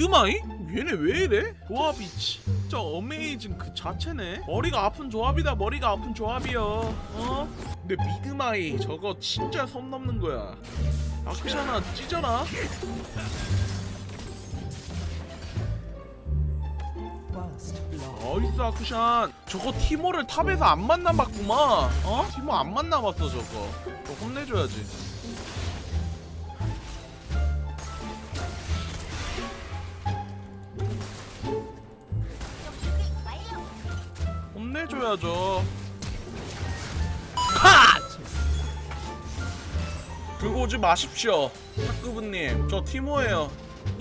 미드마이? 얘네 왜 이래? 조합이 진짜 어메이징 그 자체네 머리가 아픈 조합이다 머리가 아픈 조합이여 어? 근데 미드마이 저거 진짜 선 넘는 거야 아크샤나 찢어라 어이스 아크샨 저거 티모를 탑에서 안 만나봤구만 어? 티모 안 만나봤어 저거 저 혼내줘야지 혼내줘야죠. 컷! 들고 오지 마십시오 탁구부님. 저 티모예요.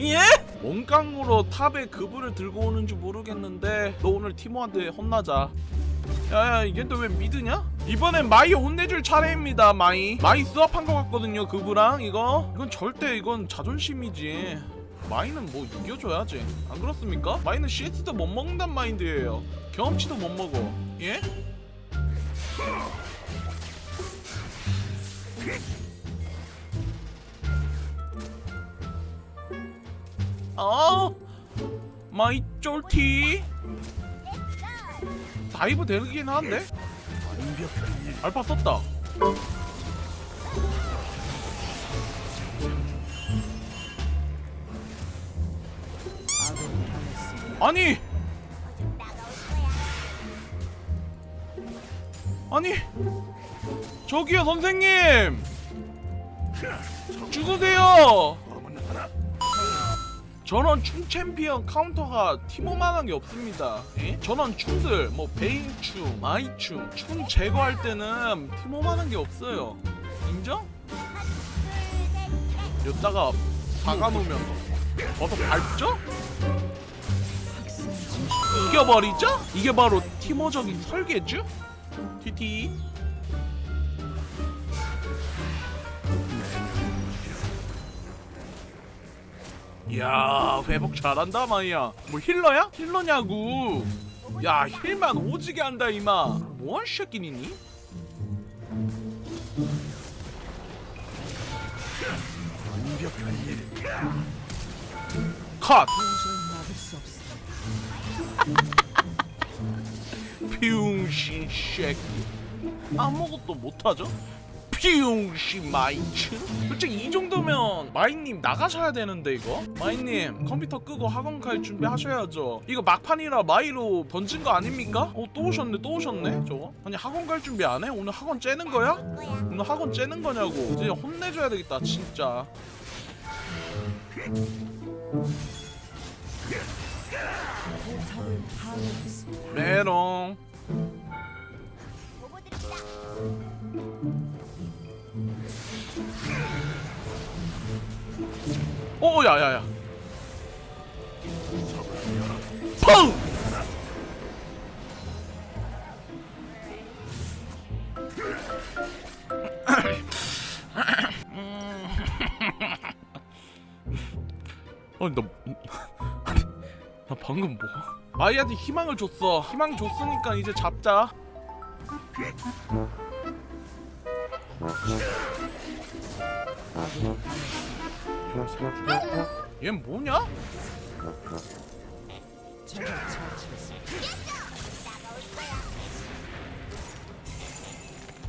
예? 원깡으로 탑에 그분을 들고 오는지 모르겠는데 너 오늘 티모한테 혼나자. 야야 이게 또 왜 믿으냐? 이번엔 마이 혼내줄 차례입니다 마이. 마이 수업한 것 같거든요 그부랑. 이거? 이건 절대 이건 자존심이지 마이는 뭐 이겨줘야지 안 그렇습니까? 마이는 CS도 못 먹는단 마인드예요 경험치도 못 먹어 예? 어? 마이 쫄티 다이브 되긴 한데? 알파 썼다 아니 아니 저기요 선생님 죽으세요 전원 충 챔피언 카운터가 티모만한 게 없습니다. 예? 전원 충들 뭐 베인충, 마이충, 충 제거할 때는 티모만한 게 없어요. 인정? 여기다가 박아놓으면 버섯 밟죠? 이겨버리죠? 이게 바로 티모적인 설계죠? 티티 이야 회복 잘한다 마이야 뭐 힐러야? 힐러냐고 야 힐만 오지게 한다 이마 뭐한 새끼니니? 컷! 비웅신 새끼 아무것도 못하죠? 비용시 마이츠? 솔직히 이 정도면 마이님 나가셔야 되는데 이거? 마이님 컴퓨터 끄고 학원 갈 준비하셔야죠 이거 막판이라 마이로 던진 거 아닙니까? 어 또 오셨네 또 오셨네 저거 아니 학원 갈 준비 안 해? 오늘 학원 째는 거야? 오늘 학원 째는 거냐고 이제 혼내줘야 되겠다 진짜 메롱. 오 야야야. 펑! 아니 나, 아니, 나 방금 뭐 마이한테 희망을 줬어. 희망 줬으니까 이제 잡자. 얘 뭐냐?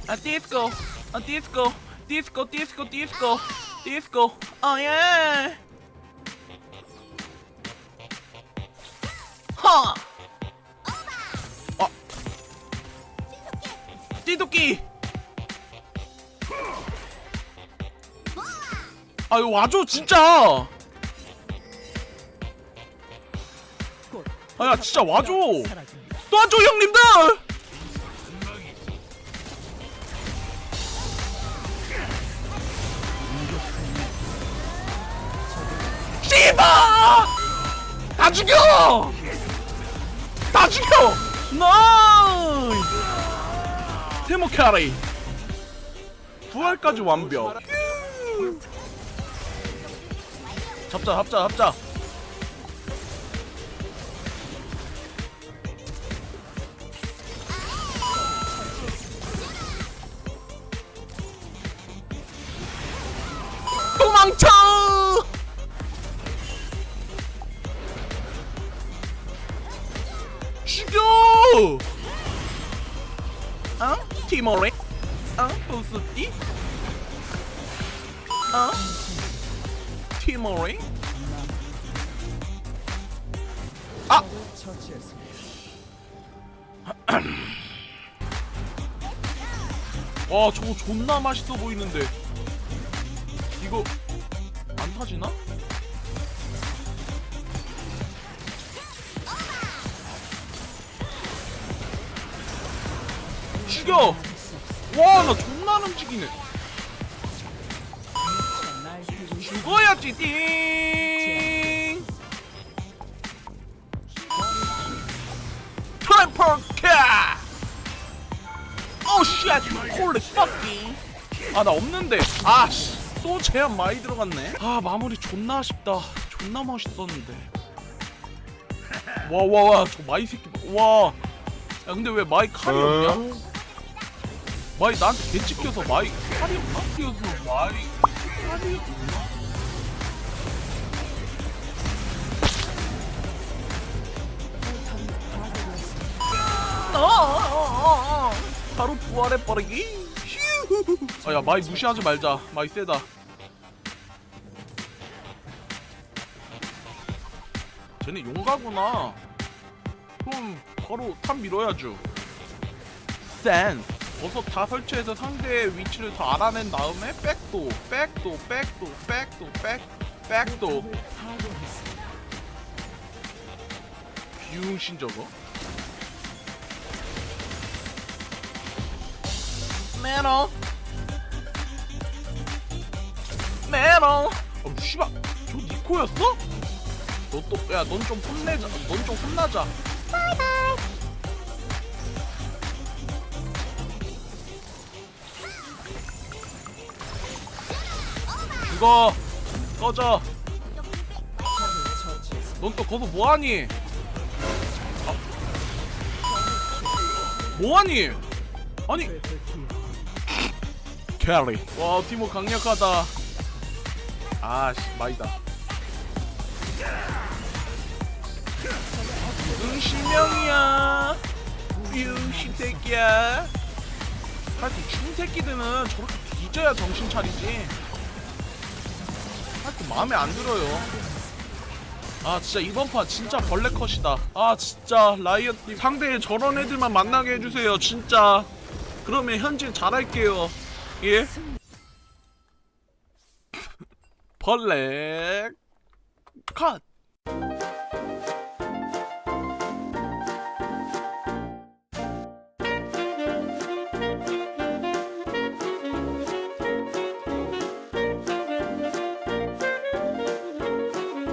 아 디스코. 아 디스코. 디스코 디스코 디스코 디스코. 아 예 아. 띠도끼. 아유 와줘 진짜. 아야 진짜 와줘. 또 와줘 형님들. 씨바! 다 죽여 다 죽여 나이스! 테모 캐리. 부활까지 완벽. 잡자 잡자 잡자. 도망쳐 어? 티모레? 어? 부스티? 어? 티모레? 아! 와 저거 존나 맛있어 보이는데 이거 안 타지나? 죽여! 와 나 존나 움직이네. 죽어야지 띵. 트램펄 카! 오쉣 홀리 퍼킹 아 나 없는데. 아 씨 또 제한 많이 들어갔네. 아 마무리 존나 아쉽다. 존나 멋있었는데. 와 와 와 저 마이 새끼 와 야 근데 왜 마이 칼이 없냐 마이 나한테 개 찍혀서 마이 칼이 없나? 찍혀서 마이 칼이 없나? 어, 바로 부활해버리기. 아야 마이 무시하지 말자. 마이 세다. 쟤네 용가구나. 그럼 바로 탑 밀어야죠. 센 버섯 다 설치해서 상대의 위치를 더 알아낸 다음에 백도 백도 백도 백도 백 백도. 비용신 저거? 메로 메로 어 씨발 저 니코였어? 너 또 야 넌 좀 혼내자 넌 좀 혼나자 죽어 꺼져. 넌 또 거기서 뭐하니? 아. 뭐하니? 아니. 캐리. 와 티모 강력하다. 아씨 마이다. 무슨 실명이야. 병신 새끼야. 하여튼 춤새끼들은 저렇게 뒤져야 정신 차리지 하여튼 마음에 안 들어요. 아 진짜 이번 판 진짜 벌레 컷이다. 아 진짜 라이엇님 상대에 저런 애들만 만나게 해주세요 진짜. 그러면 현질 잘할게요. 예? 벌레 컷